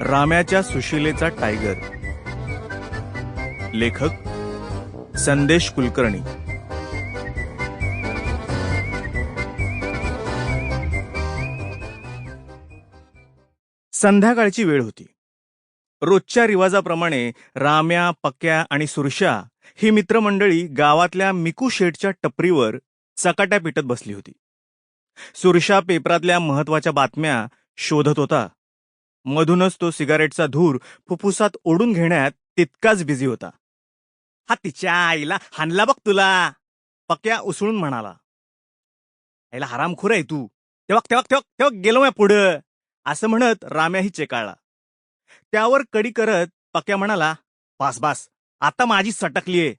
राम्याच्या सुशिलेचा tiger लेखक संदेश कुलकर्णी. संध्याकाळची वेळ होती. रोजच्या रिवाजाप्रमाणे राम्या पक्या आणि सुरशा ही मित्रमंडळी गावातल्या मिकू शेटच्या टपरीवर चकाट्या पिटत बसली होती. सुरशा पेपरातल्या महत्त्वाच्या बातम्या शोधत होता. मधूनच तो सिगारेटचा धूर फुफ्फुसात ओढून घेण्यात तितकाच बिझी होता. हा तिच्या आईला हानला बघ तुला पक्या उसळून म्हणाला. आईला हरामखोर आहे तू. तेव्हा तेव्हा तेव्हा तेव्हा गेलो मी पुढं असं म्हणत राम्याही चेकाळला. त्यावर कडी करत पक्या म्हणाला बास बास आता माझी सटकलीये.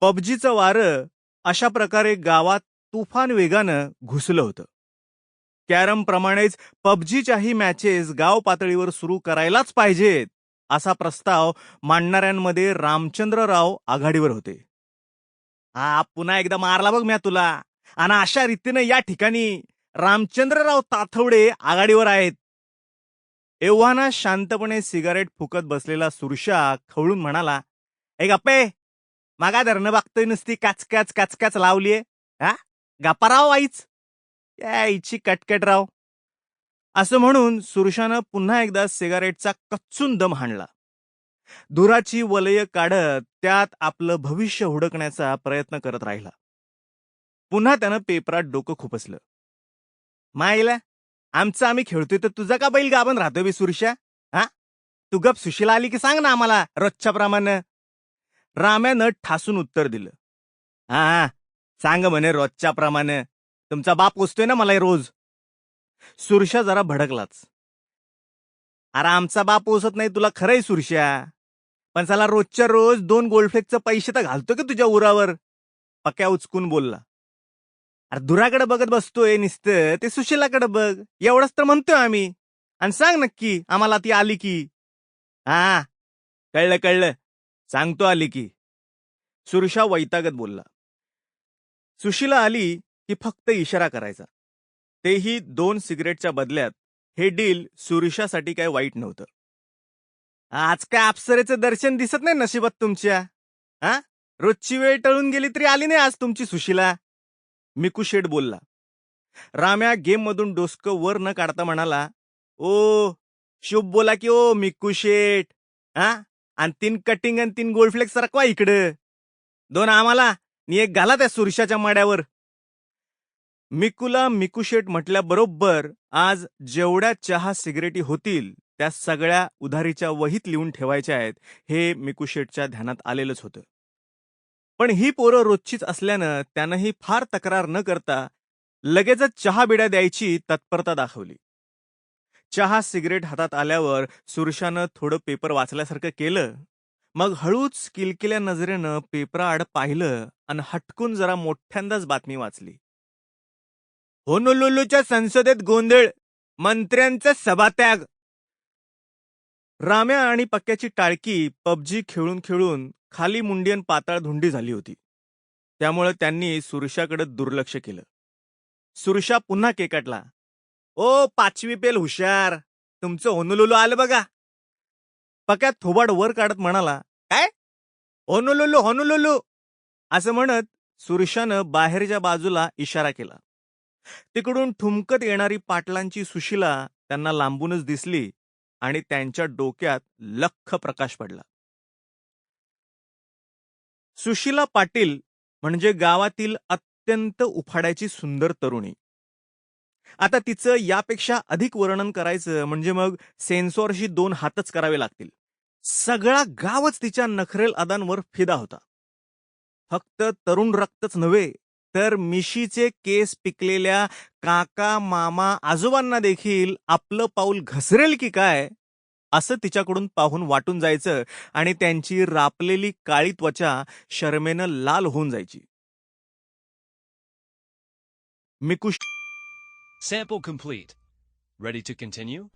पबजीचं वारं अशा प्रकारे गावात तुफान वेगानं घुसलं होतं. कॅरम प्रमाणेच पबजीच्याही मॅचेस गाव पातळीवर सुरू करायलाच पाहिजेत असा प्रस्ताव मांडणाऱ्यांमध्ये रामचंद्रराव आघाडीवर होते. हा पुन्हा एकदा मारला बघ म्या तुला. आणि अशा रीतीनं या ठिकाणी रामचंद्रराव ताथवडे आघाडीवर आहेत. एव्हाना शांतपणे सिगारेट फुकत बसलेला सुरशा खवळून म्हणाला ए गप्पे मागा धरणं बघतोय नुसती काचक्याच काचक्याच लावलीये हा? गप्पाराव आईच. या इच्छी कटकट राव. असं म्हणून सुरशानं पुन्हा एकदा सिगारेटचा कच्चून दम हाणला धुराची वलय काढत त्यात आपलं भविष्य हुडकण्याचा प्रयत्न करत राहिला. पुन्हा त्यानं पेपरात डोकं खुपसलं. मायला आमचं आम्ही खेळतोय तर तुझा का बैल गाबन राहतोय बे सुरशा? हा? तू गप सुशीला आली की सांग ना आम्हाला रोजच्या प्रमाणे. राम्यानं ठासून उत्तर दिलं. हा हा सांग म्हणे रोजच्या प्रमाणे. तुमचा बाप पोचतोय ना मला रोज. सुरशा जरा भडकलाच. अरे आमचा बाप पोचत नाही तुला खरंय सुरशा. पण चला रोजच्या रोज दोन गोल्डफ्लेकचं पैसे तर घालतो की तुझ्या उरावर? पक्या उचकून बोलला. अरे दुराकडे बघत बसतोय निसतं ते सुशीलाकडे बघ. एवढंच तर म्हणतोय आम्ही. आणि सांग नक्की आम्हाला ती आली की. हा कळलं कळलं. सांगतो आली की. सुरशा वैतागत बोलला. सुशीला आली की फक्त इशारा करायचा. तेही दोन सिगरेटच्या बदल्यात हे डील सुरशासाठी काय वाईट नव्हतं. आज काय अप्सरेचं दर्शन दिसत नाही नशिबात तुमच्या? हा? रोजची वेळ टळून गेली तरी आली नाही आज तुमची सुशीला? मिकू शेठ बोलला. राम्या गेम मधून डोसकं वर न काढता म्हणाला ओ शुभ बोला की ओ मिकू शेठ. हा? आणि तीन कटिंग आणि तीन गोल्डफ्लेक्स सरकवा इकडं. दोन आम्हाला नी एक घाला त्या सुरशाच्या माड्यावर. मिकूला मिकुशेट म्हटल्याबरोबर आज जेवढ्या चहा सिगरेटी होतील त्या सगळ्या उधारीच्या वहीत लिहून ठेवायच्या आहेत. हे मिकुशेटच्या ध्यानात आलेलंच होतं. पण ही पोरं रोजचीच असल्यानं त्यानंही फार तक्रार न करता लगेचच चहा बिड्या द्यायची तत्परता दाखवली. चहा सिगरेट हातात आल्यावर सुरशानं थोडं पेपर वाचल्यासारखं केलं. मग हळूच किलकिल्या नजरेनं पेपराआड पाहिलं आणि हटकून जरा मोठ्यांदाच बातमी वाचली. होनोलुलूच्या संसदेत गोंधळ मंत्र्यांचा सभात्याग. राम्या आणि पक्क्याची टाळकी पबजी खेळून खेळून खाली मुंडियन पाताळ धुंडी झाली होती. त्यामुळे त्यांनी सुरशाकडे दुर्लक्ष केलं. सुरशा पुन्हा केकाटला ओ पाचवी पेल हुशार तुमचं होनुलुलू आलं बघा. पक्यात थोबाड वर काढत म्हणाला काय? होनुलुलू होनुलुलू. असं म्हणत सुरशानं बाहेरच्या बाजूला इशारा केला. तिकडून ठुमकत येणारी पाटलांची सुशिला त्यांना लांबूनच दिसली आणि त्यांच्या डोक्यात लख प्रकाश पडला. सुशिला पाटील म्हणजे गावातील अत्यंत उफाड्याची सुंदर तरुणी. आता तिचं यापेक्षा अधिक वर्णन करायचं म्हणजे मग सेन्सॉरशी दोन हातच करावे लागतील. सगळा गावच तिच्या नखरेल अदांवर फिदा होता. फक्त तरुण रक्तच नव्हे तर मिशीचे केस पिकलेल्या काका मामा आजोबांना देखील आपलं पाऊल घसरेल की काय असं तिच्याकडून पाहून वाटून जायचं आणि त्यांची रापलेली काळी त्वचा शर्मेनं लाल होऊन जायची मिकुश sample complete. Ready to continue